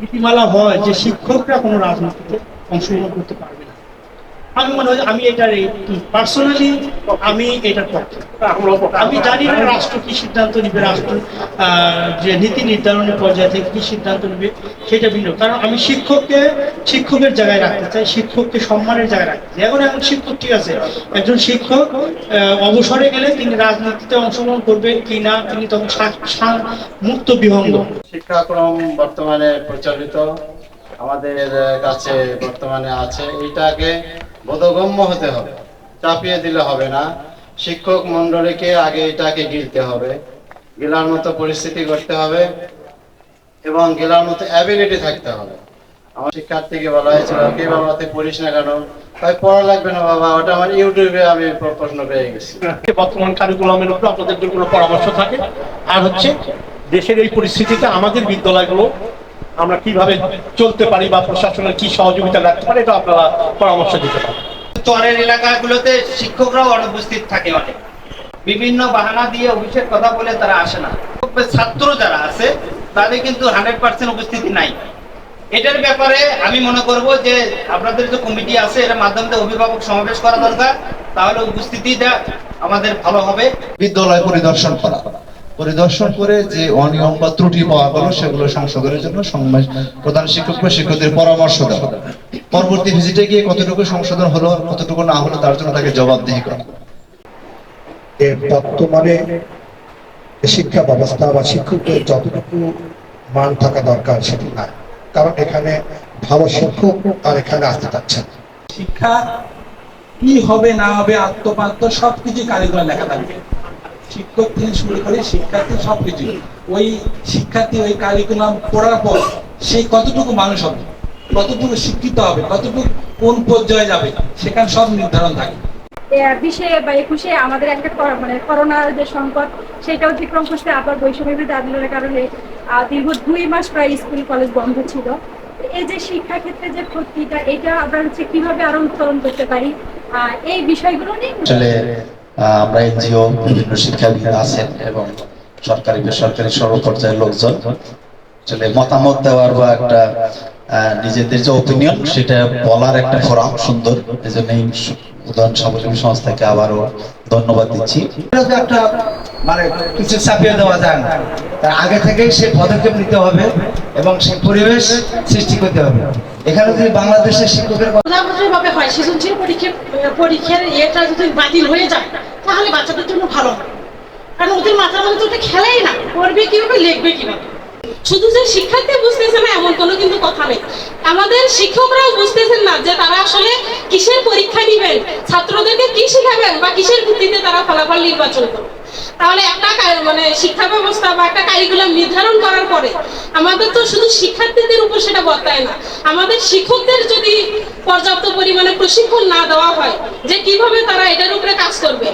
নীতিমালা হয় যে শিক্ষকরা কোনো রাজনীতিতে অংশগ্রহণ করতে পারবে আমি মনে হয় আমি এটার পার্সোনালি আমি এটার পক্ষে। আমি জানি না রাষ্ট্র কি সিদ্ধান্ত নিবে, রাষ্ট্র যে নীতি নির্ধারণের পর্যায়ে থেকে কি সিদ্ধান্ত নিবে, সেটা ভিন্ন। কারণ আমি শিক্ষককে শিক্ষকের জায়গায় রাখতে চাই, শিক্ষককে সম্মানের জায়গায় রাখতে চাই। এখন এখন শিক্ষক ঠিক আছে, একজন শিক্ষক অবসরে গেলে তিনি রাজনীতিতে অংশগ্রহণ করবেন কি না তিনি তখন মুক্ত, বিহঙ্গ। শিক্ষাক্রম বর্তমানে প্রচলিত, আমাদের কাছে বর্তমানে আছে। এইটাকে বোধগম্য হতে হবে, চাপিয়ে দিলে হবে না। শিক্ষক মন্ডলীকে আগে এটাকে গিলতে হবে, গেলার মতো পরিস্থিতি করতে হবে এবং গেলার মতো অ্যাবিলিটি থাকতে হবে। আমার শিক্ষার্থীকে বলা হয়েছিল, কে বাবা, তুই পড়িস না কেন? তাই পড়া লাগবে না বাবা, ওটা আমার ইউটিউবে আমি প্রশ্ন পেয়ে গেছি। বর্তমান কারিকুলামের উপর আপনাদের কোনো পরামর্শ থাকে, আর হচ্ছে দেশের এই পরিস্থিতিতে আমাদের বিদ্যালয়গুলো আমরা কীভাবে চলতে পারি বা প্রশাসনের কি সহযোগিতা রাখতে পারি এটা আপনারা পরামর্শ দিতে পারেন। চরের এলাকাগুলোতে শিক্ষকরাও অনুপস্থিত থাকে অনেক। বিভিন্ন বাহানা দিয়ে অফিসের কথা বলে তারা আসে না। ছাত্র যারা আছে তাদের কিন্তু হান্ড্রেড পার্সেন্ট উপস্থিতি নাই। এটার ব্যাপারে আমি মনে করব যে আপনাদের যে কমিটি আছে এর মাধ্যমে অভিভাবক সমাবেশ করা দরকার। তাহলে উপস্থিতিটা আমাদের ভালো হবে। বিদ্যালয় পরিদর্শন করা। পরিদর্শন করে যে অনিয়ম বা ত্রুটি পাওয়া গেল সেগুলো সংশোধনের জন্য প্রধান শিক্ষক বা শিক্ষকদের পরামর্শ দেওয়া। পরবর্তী ভিজিটে গিয়ে কতটুকু সংশোধন হলো কতটুকু না হলো তার জন্য তাকে জবাবদিহি করা। বর্তমানে শিক্ষা ব্যবস্থা বা শিক্ষকদের যতটুকু মান থাকা দরকার সেটি নাই। কারণ এখানে ভালো শিক্ষক আর এখানে আসতে পারছেন শিক্ষা কি হবে না হবে আত্মপাত্য সবকিছু কারিগর লেখা থাকবে। শিক্ষক থেকে শুরু করে শিক্ষার্থী সবকিছু ওই শিক্ষার্থী ওই কারিকুলাম পড়ার পর সেই কতটুকু মানুষ হবে কতটুকু শিক্ষিত হবে কতটুকু কোন পর্যায়ে যাবে সেখানে সব নির্ধারণ থাকে। বিশে বা একুশে আমাদের একটা মানে করোনার যে সংকট সেটা অতিক্রম করতে আবার বৈষম্য আন্দোলনের কারণে আহ, দীর্ঘ দুই মাস প্রায় স্কুল কলেজ বন্ধ ছিল। এই যে শিক্ষা ক্ষেত্রে যে ক্ষতিটা এটা আমরা হচ্ছে কীভাবে আরও উত্তরণ করতে পারি? আহ, এই বিষয়গুলো নিয়ে আমরা এনজিও বিভিন্ন শিক্ষাবিদ আছেন এবং সরকারি বেসরকারি সর্বপর্যায়ের লোকজন। আসলে মতামত দেওয়ার বা একটা নিজেদের যে ওপিনিয়ন সেটা বলার একটা ফোরাম সুন্দর। এই জন্য উদাহরণ সামাজিক সংস্থাকে আবারও ধন্যবাদ দিচ্ছি। একটা মানে কিছু চাপিয়ে দেওয়া যায় না। তার আগে থেকেই সে পদক্ষেপ নিতে হবে এবং সে পরিবেশ সৃষ্টি করতে হবে। এখানে যদি বাংলাদেশের শিক্ষকের ভাবে হয় সৃজনশীল পরীক্ষা পরীক্ষার ইয়েটা যদি বাতিল হয়ে যায় তাহলে বাচ্চাদের জন্য ভালো। কারণ ওদের মাথার মধ্যে তো খেলাই না। পড়বে কীভাবে লিখবে কীভাবে? শুধু যে শিক্ষার্থী বুঝতেছে না, এমন কোনো কিন্তু কথা নেই। আমাদের শিক্ষকরাও বুঝতেছেন না যে তারা আসলে কিসের পরীক্ষা দিবেন, ছাত্রদেরকে কি শিখাবেন বা কিসের ভিত্তিতে তারা ফলাফল নির্বাচন করবে তাহলে একটা মানে শিক্ষা ব্যবস্থা বা একটা কারিকুলাম নির্ধারণ করার পরে আমাদের তো শুধু শিক্ষার্থীদের উপর সেটা বর্তায় না, আমাদের শিক্ষকদের যদি পর্যাপ্ত পরিমাণে প্রশিক্ষণ না দেওয়া হয় যে কীভাবে তারা এটার উপরে কাজ করবে